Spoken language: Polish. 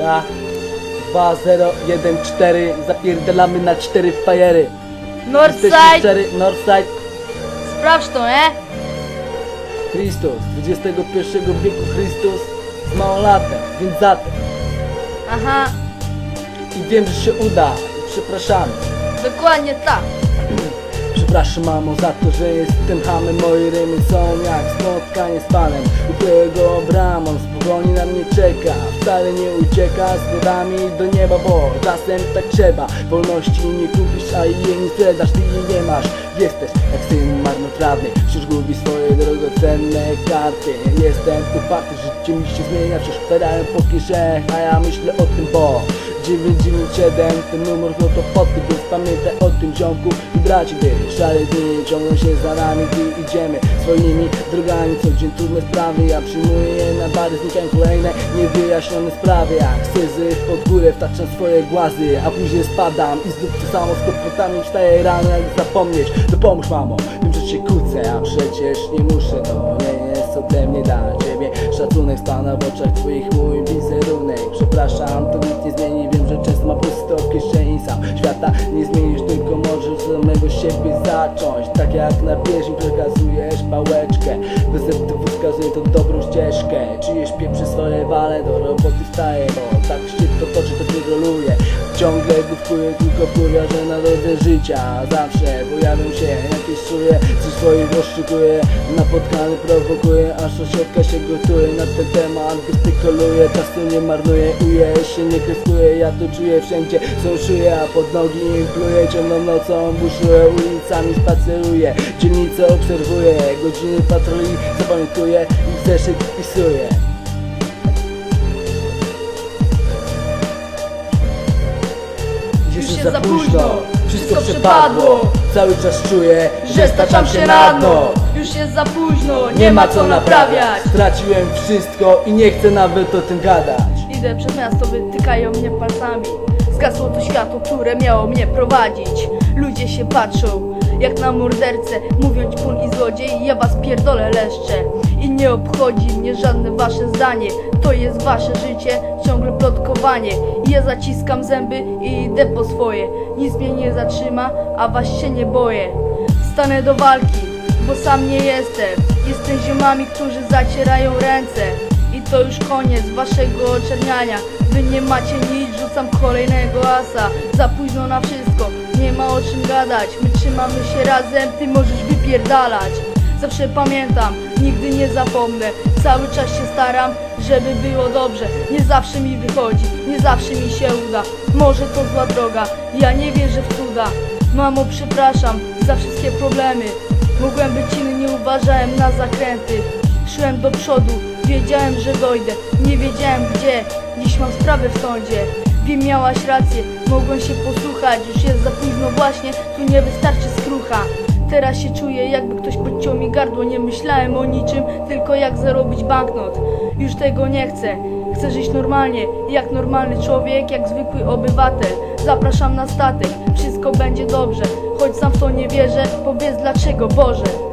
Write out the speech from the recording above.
Ta 2, 0, 1, 4 Zapierdalamy na 4 fajery. Jesteśmy Northside, Northside. Sprawdź to, e? Chrystus, XXI wieku Chrystus z małolatem, więc zatem Aha, i wiem, że się uda. Przepraszamy. Dokładnie tak. Przepraszam mamo za to, że jestem hamem Moje rymy są jak spotkanie z panem. U którego bramą z pogoni na mnie czeka Wcale nie ucieka. Z wodami do nieba Bo czasem tak trzeba. Wolności nie kupisz, a jej nie sprzedasz Ty jej nie masz. Jesteś jak syn marnotrawny Wciąż gubi swoje drogocenne karty. Jestem uparty, życie mi się zmienia Wciąż wpadają po kieszeniach A ja myślę o tym, bo 997 ten numer no to foty Więc pamiętaj o tym ziomku i braci Gdy szare dni ciągną się za nami Gdy idziemy swoimi drogami. Co dzień trudne sprawy Ja przyjmuję je na bary Znikają kolejne niewyjaśnione sprawy. Jak syzyf pod górę wtaczam swoje głazy A później spadam i znów to samo z kłopotami Wstaję rano jak zapomnieć. To pomóż mamo, wiem że cię kłócę A przecież nie muszę To nie jest ode mnie dla ciebie. Szacunek stana w oczach twoich mój wizerunek. Przepraszam, to nic nie zmieni. Wiem, że często ma pusto w kieszeni Sam świata nie zmienisz, tylko możesz samego siebie zacząć. Tak jak na pieśń przekazujesz pałeczkę. Receptywą wskazuje to dobrą ścieżkę. Czyjeś pieprze swoje wale, do roboty wstaje Bo tak się to toczy, to cię roluje Ciągle główkuję, tylko wkurwia, że na drodze życia. Zawsze pojawią się jakieś czuje Coś swoich oszukuję Napotkany prowokuje, aż ośrodka się gotuje. Na ten temat gestykuluje, czasu nie marnuje Uje się, nie kreskuje, ja to czuję wszędzie Są szyję, a pod nogi im pluję. Ciemną nocą buszuję, ulicami spaceruję. Dzielnicę obserwuję, godziny patroli Zapamiętuję i w zeszyt wpisuję jest za późno, wszystko przepadło Cały czas czuję, Że staczam się na dno. Już jest za późno, nie ma co naprawiać. Straciłem wszystko i nie chcę nawet o tym gadać Idę przez miasto, wytykają mnie palcami. Zgasło to światło, które miało mnie prowadzić. Ludzie się patrzą, jak na mordercę. Mówią ci pun i złodziej, ja was pierdolę leszcze. Nie obchodzi mnie żadne wasze zdanie. To jest wasze życie, ciągle plotkowanie. Ja zaciskam zęby i idę po swoje. Nic mnie nie zatrzyma, a was się nie boję. Stanę do walki, bo sam nie jestem. Jestem ziomami, którzy zacierają ręce. I to już koniec waszego oczerniania Wy nie macie nic, rzucam kolejnego asa Za późno na wszystko, nie ma o czym gadać My trzymamy się razem, ty możesz wypierdalać Zawsze pamiętam, nigdy nie zapomnę. Cały czas się staram, żeby było dobrze. Nie zawsze mi wychodzi, nie zawsze mi się uda. Może to zła droga, ja nie wierzę w cuda. Mamo, przepraszam za wszystkie problemy. Mogłem być inny, nie uważałem na zakręty. Szłem do przodu, wiedziałem, że dojdę. Nie wiedziałem gdzie, dziś mam sprawę w sądzie. Wiem, miałaś rację, mogłem się posłuchać. Już jest za późno właśnie, tu nie wystarczy skrucha Teraz się czuję, jakby ktoś podciął mi gardło. Nie myślałem o niczym, tylko jak zarobić banknot. Już tego nie chcę. Chcę żyć normalnie, jak normalny człowiek, jak zwykły obywatel. Zapraszam na statek, wszystko będzie dobrze. Choć sam w to nie wierzę, powiedz dlaczego Boże